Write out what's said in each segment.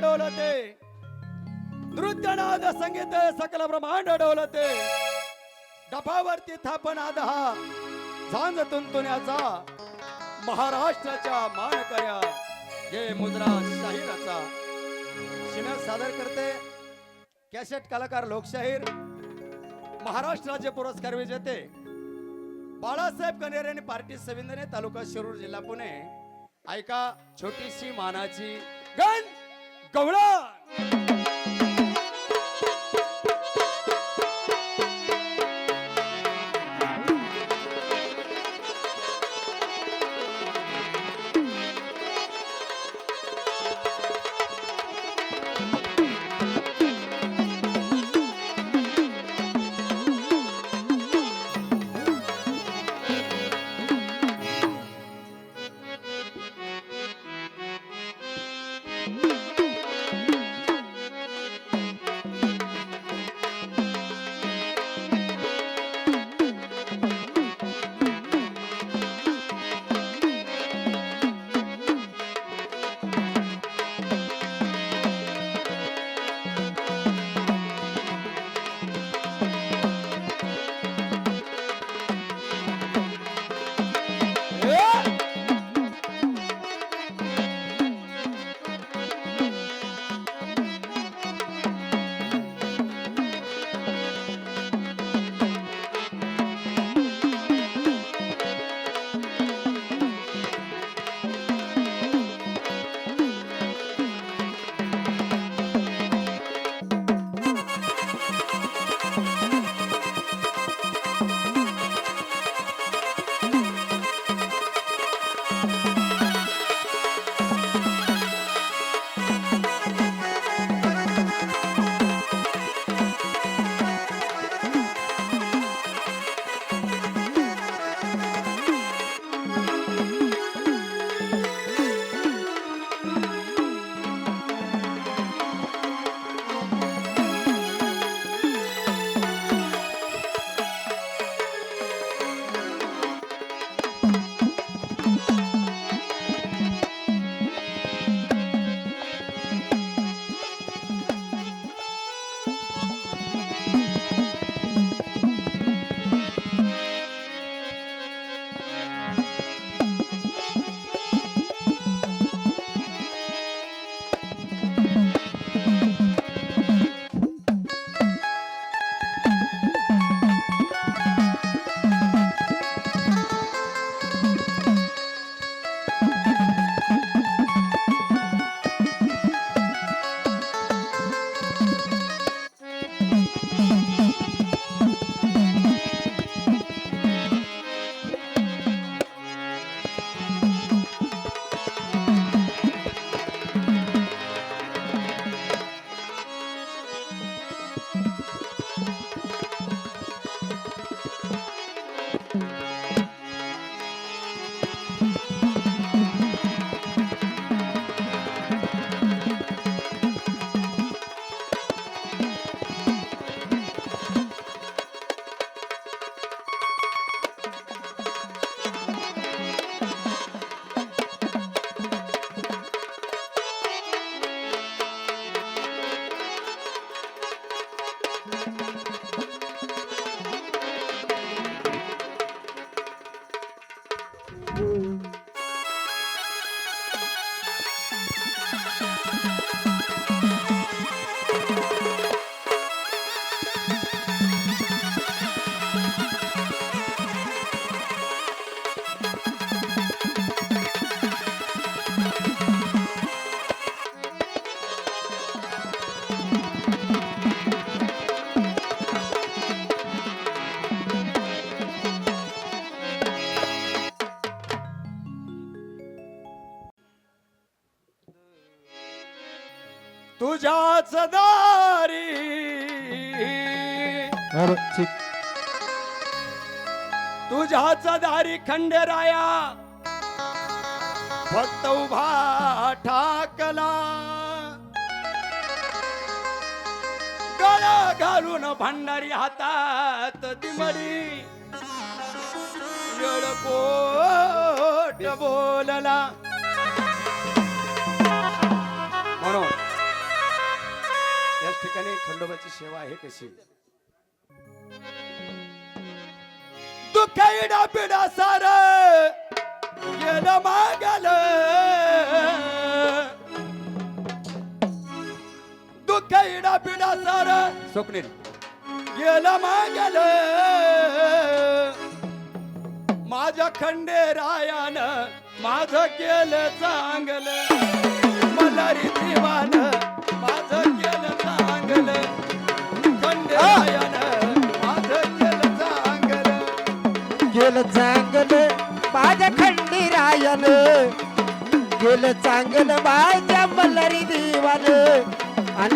डोलते. नृत्यनाद संगीत सकल ब्रह्मांड डोलते. डफावरती थापनाद हा झांज तुंतुण्याचा महाराष्ट्राच्या मानकऱ्या. हे मुद्रा शाहीराचा. शिनर सादर करते. कॅसेट कलाकार लोकशाहीर. महाराष्ट्राचे पुरस्कार विजेते. बाळासाहेब कनेर आणि पार्टी सविंदने तालुका शिरूर जिल्हा पुणे. ऐका छोटीशी मानाची गण गवळा तुझ्याच दारी अरे ठीक. तुझ्याच दारी खंडेराया फक्त उभा ठाकला. गळा घालून भंडारी हातात दिमडी. बोलला. म्हणून. ठिकाणी खंडोबाची सेवा आहे कशी? दुःख इडा पिडा सार गेलं मागल. दुःख पिडा सार स्वप्नील. गेलं मागल. माझ्या खंडेरायान माझं केलं चांगलं. मलारी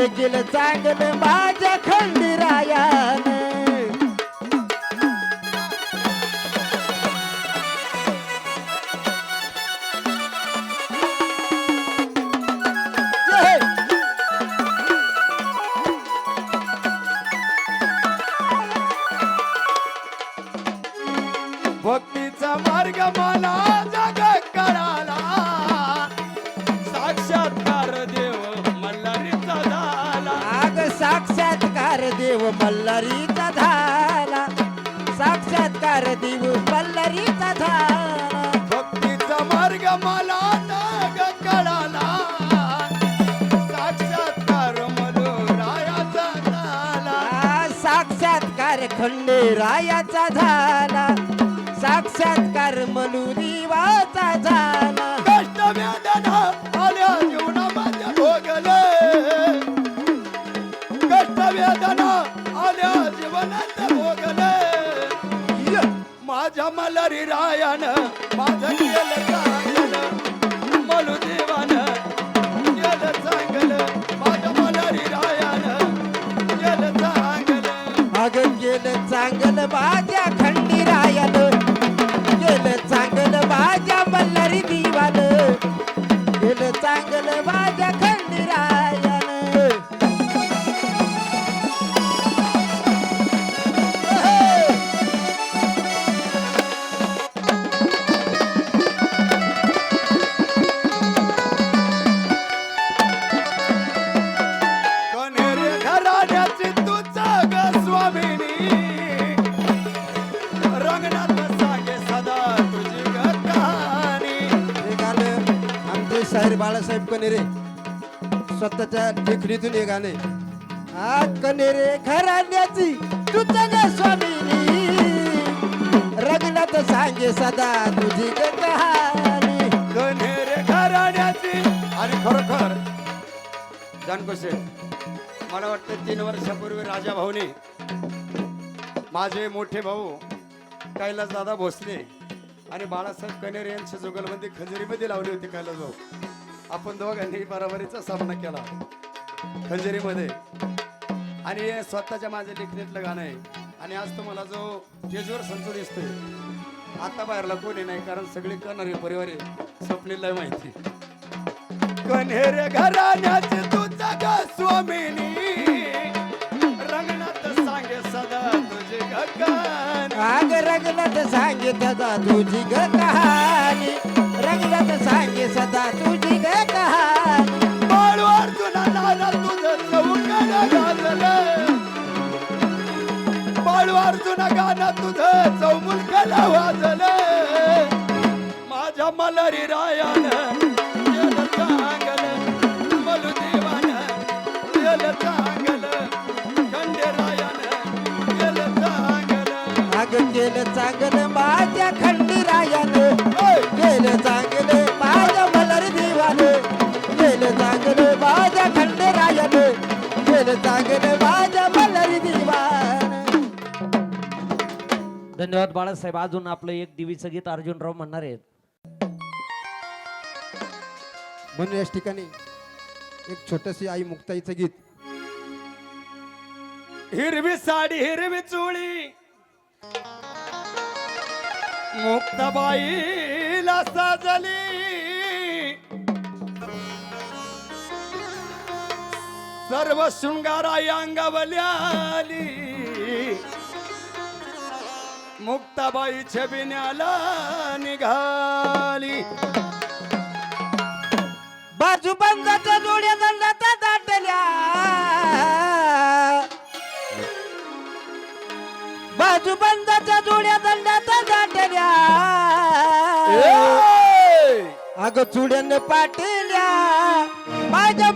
आणि गेलं चांगलं माझ्या खंडीरायन रायाचा झाला साक्षात्कार मनुदेवाचा झाला. कष्ट वेदना आल्या जीवनामध्ये भोगले. कष्ट वेदना आल्या जीवनात भोगले. माझ्या मल्हारी रायान माझं केलं. शाहीर बाळासाहेब कनेरे स्वतःच्या लेखणीतून हे गाणे. आ कनेरे घराण्याची तुझं स्वामी. रंगनाथ सांगे सदा तुझी कहाणी कनेरे घराण्याची आणि खरोखर. जानकोशे मला वाटतं तीन वर्षापूर्वी राजा भाऊने माझे मोठे भाऊ कैलास दादा भोसले आणि बाळासाहेब कनेरे यांच्या जुगलबंदी खंजरीमध्ये लावली होती कैलास भाऊ आपण दोघांनी बरोबरीचा सामना केला. खंजरीमध्ये. आणि हे स्वतःच्या माझ्या लेखणीतलं गाणं आहे. आणि आज तुम्हाला जो स्टेजवर संच दिसतोय आता बाहेरला कोणी नाही कारण सगळे कणारे परिवार आहे. स्वप्नीला माहिती कन्हेरे घराण्याचे तू जगा स्वामिनी. रंगनाथ सांगे सदा तुझे गगन आग रंगनाथ सांगे सदा तुझी ग कहाणी सांगे सदा तुझी ग कहाणी बाळू अर्जुना नारा तुझं चौकड गाजलं बाळू अर्जुना गाणं तुझं चौमुलकला वाजलं. माझ्या मलरी रायान धन्यवाद बाळासाहेब. अजून आपलं एक दिवीचं गीत अर्जुनराव म्हणणार आहेत. म्हणून याच ठिकाणी एक छोटशी आई मुक्ताईचं गीत. हिरवी साडी हिरवी चोळी. मुक्ताबाईला साजली. सर्व शृंगाराय अंगावल्याली मुक्ताबाई छबिन्याला निघाली. बाजूबंदाच्या जोड्या दंडात दाटल्या. बाजूबंदाच्या जोड्या दंडात दाटल्या. अग चुड्याने पाटल्या. माझ्या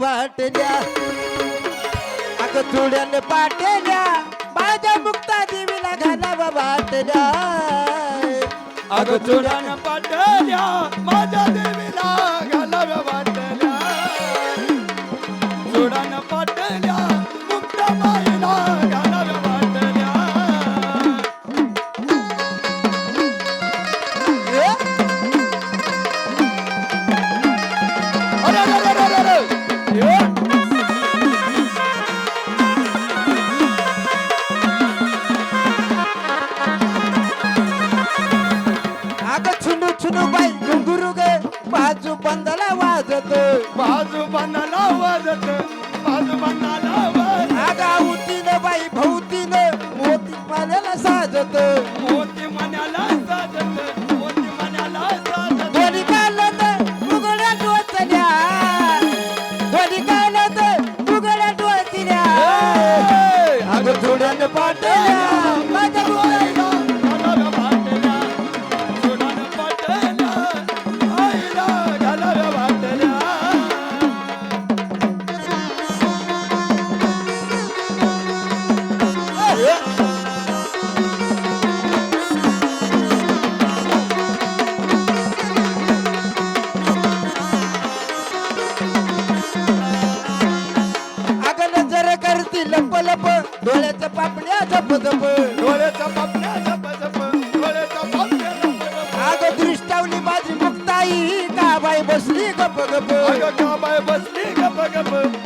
वाटल्या अग चुड्यान पाटेल्या माझ्या मुक्ता देवीला घालावा वाटल्या अग चुड्यान पाटेल्या माझ्या देवीला घालाव्या वाटल्या चुड्यान मुक्ता बांधाला वाजत. बाजू बांधाला वाजत बाजू बांधाला आगा उतीन बाई भोवतीन मोती मनाला साजत. मोती मनाला साजत. लप डोळ्याचं पापण्या झप झप डोळ्याचं पापण्या झप झप डोळ्याचं पापण्या अगं दृष्टावली माझी मुक्ताई का बाई बसली गप गप. अगं का बाई बसली गप गप.